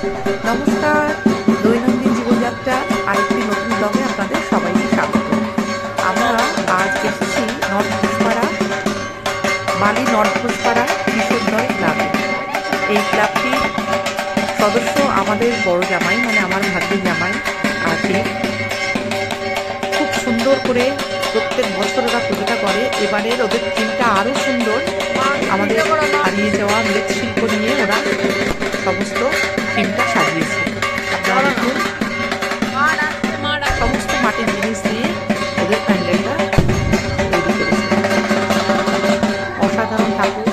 নমস্কার, দৈনন্দিন জীবনযাত্রা আরেকটি নতুন ব্লগে আপনাদের সবাইকে স্বাগত। আমরা আজ এসেছি নর্থ ঘোষপাড়া বালি নর্থ ঘোষপাড়া কিশোরদয় ক্লাবে। এই ক্লাবটির সদস্য আমাদের বড় জামাই মানে আমার ভাগ্যের জামাই আছে খুব সুন্দর করে প্রত্যেক বছর ওরা পুজোটা করে। এবারের ওদের থিমটা আরও সুন্দর। আমাদের হারিয়ে যাওয়া মৃৎশিল্প নিয়ে ওরা সমস্ত থিমটা সাজিয়েছে। সমস্ত মাটির জিনিস দিয়ে ওদের প্যান্ডেলটা তৈরি করেছে। অসাধারণ ঠাকুর।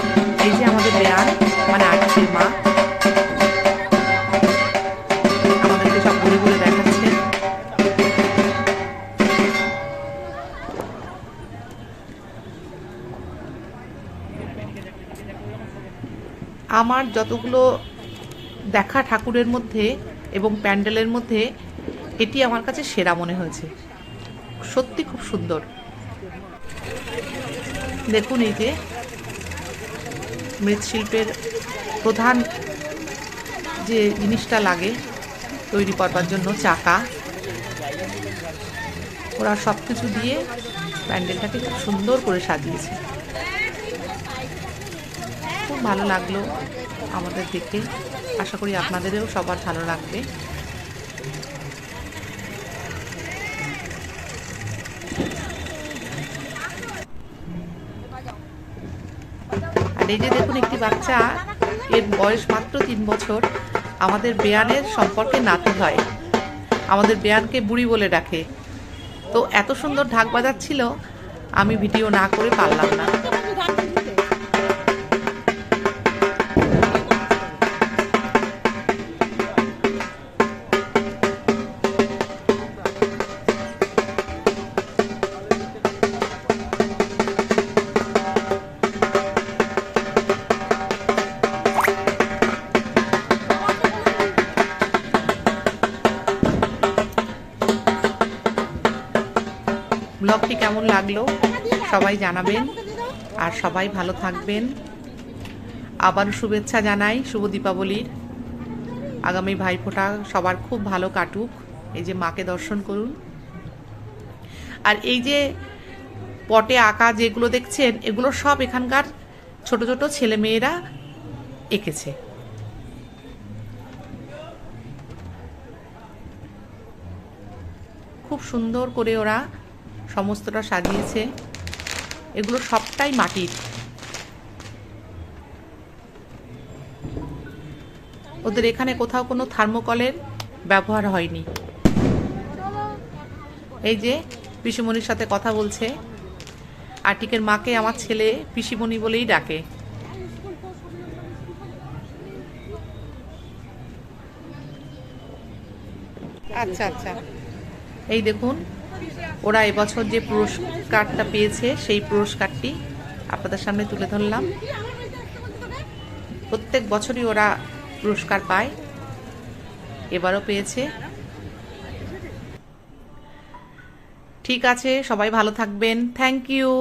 এই যে আমাদের বেয়ান মানে আজকের মা। আমাদেরকে সব ঘুরে ঘুরে দেখাচ্ছে। আমার যতগুলো দেখা ঠাকুরের মধ্যে এবং প্যান্ডেলের মধ্যে এটি আমার কাছে সেরা মনে হয়েছে। সত্যি খুব সুন্দর। দেখুন এই যে মৃৎশিল্পের প্রধান যে জিনিসটা লাগে তৈরি করবার জন্য চাকা। ওরা সব কিছু দিয়ে প্যান্ডেলটাকে খুব সুন্দর করে সাজিয়েছে। খুব ভালো লাগল আমাদের দেখে। আশা করি আপনাদেরও সবার ভালো লাগবে। আর এই যে দেখুন একটি বাচ্চা, এর বয়স মাত্র তিন বছর। আমাদের বেয়ানের সম্পর্কে নাতি হয়। আমাদের বেয়ানকে বুড়ি বলে ডাকে। তো এত সুন্দর ঢাক বাজাচ্ছিল, আমি ভিডিও না করে পারলাম না। ব্লগটি কেমন লাগল সবাই জানাবেন। আর সবাই ভালো থাকবেন। আবার শুভেচ্ছা জানাই শুভ দীপাবলির। আগামী ভাইফোঁটা সবার খুব ভালো কাটুক। এই যে মাকে দর্শন করুন। আর এই যে পটে আঁকা যেগুলো দেখছেন, এগুলো সব এখানকার ছোট ছোট ছেলে মেয়েরা এঁকেছে। খুব সুন্দর করে ওরা সমস্তটা সাজিয়েছে। এগুলো সবটাই মাটির। ওদের এখানে কোথাও কোনো থার্মোকলের ব্যবহার হয়নি। এই যে পিসিমণির সাথে কথা বলছে। আটিকের মাকে আমার ছেলে পিসিমণি বলেই ডাকে। আচ্ছা আচ্ছা। এই দেখুন ওরা এবছর যে পুরস্কারটা পেয়েছে, সেই পুরস্কারটি আপনাদের সামনে তুলে ধরলাম। প্রত্যেক বছরই ওরা পুরস্কার পায়। এবারও পেয়েছে। ঠিক আছে, সবাই ভালো থাকবেন। Thank you